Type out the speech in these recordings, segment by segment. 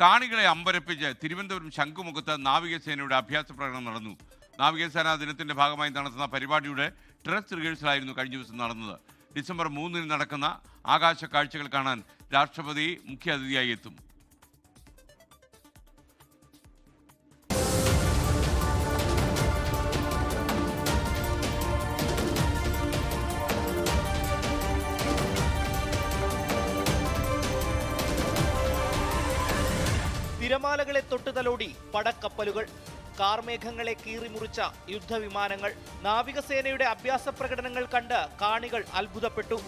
കാണികളെ അമ്പരപ്പിച്ച് തിരുവനന്തപുരം ശംഖുമുഖത്ത് നാവികസേനയുടെ അഭ്യാസ പ്രകടനം നടന്നു. നാവികസേനാ ദിനത്തിന്റെ ഭാഗമായി നടത്തുന്ന പരിപാടിയുടെ ഡ്രസ് റിഹേഴ്സലായിരുന്നു കഴിഞ്ഞ ദിവസം നടന്നത്. ഡിസംബർ മൂന്നിന് നടക്കുന്ന ആകാശ കാഴ്ചകൾ കാണാൻ രാഷ്ട്രപതി മുഖ്യാതിഥിയായി എത്തും. തിരമാലകളെ തൊട്ടുതലോടി പടക്കപ്പലുകൾ കാർമേഘങ്ങളെ കീറിമുറിച്ച യുദ്ധവിമാനങ്ങൾ നാവികസേനയുടെ അഭ്യാസ പ്രകടനങ്ങൾ കണ്ട് കാണികൾ അത്ഭുതപ്പെട്ടു.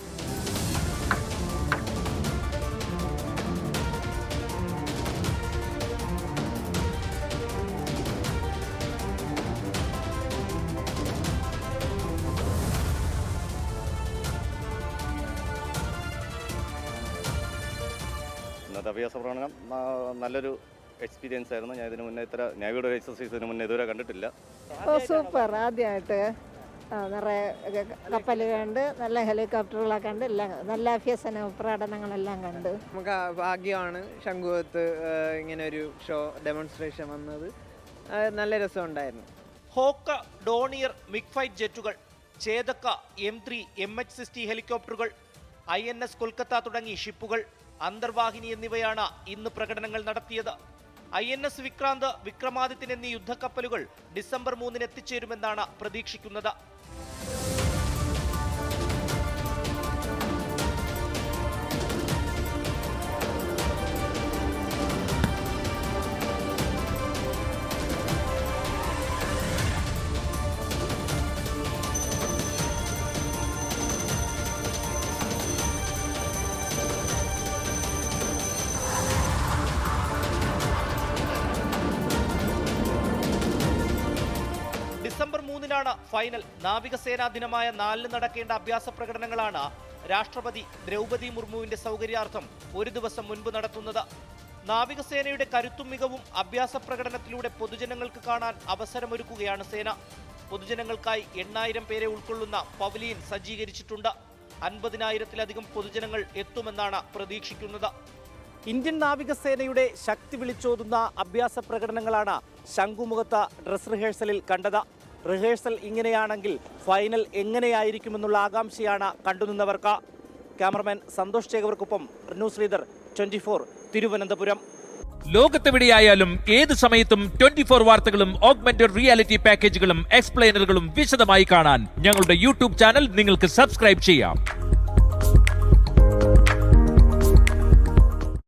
അഭ്യാസ പ്രകടനം നല്ലൊരു എക്സ്പീരിയൻസ് ആയിരുന്നു. ഞാൻ ഇതിനു മുന്നേ ഇത്ര നാവിയുടെ ഒരു എക്സസൈസ് ഇതിന് മുന്നേ ഇതുവരെ കണ്ടിട്ടില്ല. ഓ സൂപ്പർ. ആദ്യമായിട്ട് നിറയെ കപ്പൽ കണ്ട് നല്ല ഹെലികോപ്റ്ററുകളൊക്കെ കണ്ട് എല്ലാം നല്ല അഭ്യസന പ്രകടനങ്ങളെല്ലാം കണ്ട്. നമുക്ക് ഭാഗ്യമാണ് ശംഖുവത്ത് ഇങ്ങനെ ഒരു ഷോ ഡെമോൺസ്ട്രേഷൻ വന്നത്. നല്ല രസം ഉണ്ടായിരുന്നു. ഹോക്ക ഡോണിയർ മിഗ് ഫൈറ്റ് ജെറ്റുകൾ ചേതക്ക M three M H sixty ഹെലികോപ്റ്ററുകൾ ഐ എൻ എസ് കൊൽക്കത്ത തുടങ്ങി ഷിപ്പുകൾ അന്തർവാഹിനി എന്നിവയാണ് ഇന്ന് പ്രകടനങ്ങൾ നടത്തിയത്. I N S Vikrant Vikramaditya എന്നീ യുദ്ധക്കപ്പലുകൾ ഡിസംബർ മൂന്നിന് എത്തിച്ചേരുമെന്നാണ് പ്രതീക്ഷിക്കുന്നത്. മൂന്നിനാണ് ഫൈനൽ നാവികസേനാ ദിനമായ നാലിന് നടക്കേണ്ട അഭ്യാസ പ്രകടനങ്ങളാണ് രാഷ്ട്രപതി ദ്രൗപതി മുർമുവിന്റെ സൗകര്യാർത്ഥം ഒരു ദിവസം മുൻപ് നടത്തുന്നത്. നാവികസേനയുടെ കരുത്തും മികവും അഭ്യാസ പ്രകടനത്തിലൂടെ പൊതുജനങ്ങൾക്ക് കാണാൻ അവസരമൊരുക്കുകയാണ് സേന. പൊതുജനങ്ങൾക്കായി എണ്ണായിരം പേരെ ഉൾക്കൊള്ളുന്ന പവലിയൻ സജ്ജീകരിച്ചിട്ടുണ്ട്. അൻപതിനായിരത്തിലധികം പൊതുജനങ്ങൾ എത്തുമെന്നാണ് പ്രതീക്ഷിക്കുന്നത്. ഇന്ത്യൻ നാവികസേനയുടെ ശക്തി വിളിച്ചോതുന്ന അഭ്യാസ പ്രകടനങ്ങളാണ് ശംഖുമുഖത്ത് ഡ്രസ് റിഹേഴ്സലിൽ കണ്ടത്. റിഹേഴ്സൽ ഇങ്ങനെയാണെങ്കിൽ ഫൈനൽ എങ്ങനെയായിരിക്കുമെന്നുള്ള ആകാംക്ഷയാണ് കണ്ടുനിന്നവർക്ക്. Cameraman Santhosh ചേകവർക്കൊപ്പം news Sreedhar twenty four Thiruvananthapuram. ലോകത്തെവിടെയായാലും ഏത് സമയത്തും ട്വന്റി ഫോർ വാർത്തകളും ഓഗ്മെന്റഡ് റിയാലിറ്റി പാക്കേജുകളും എക്സ്പ്ലെയിനറുകളും വിശദമായി കാണാൻ ഞങ്ങളുടെ യൂട്യൂബ് ചാനൽ നിങ്ങൾക്ക് സബ്സ്ക്രൈബ് ചെയ്യാം.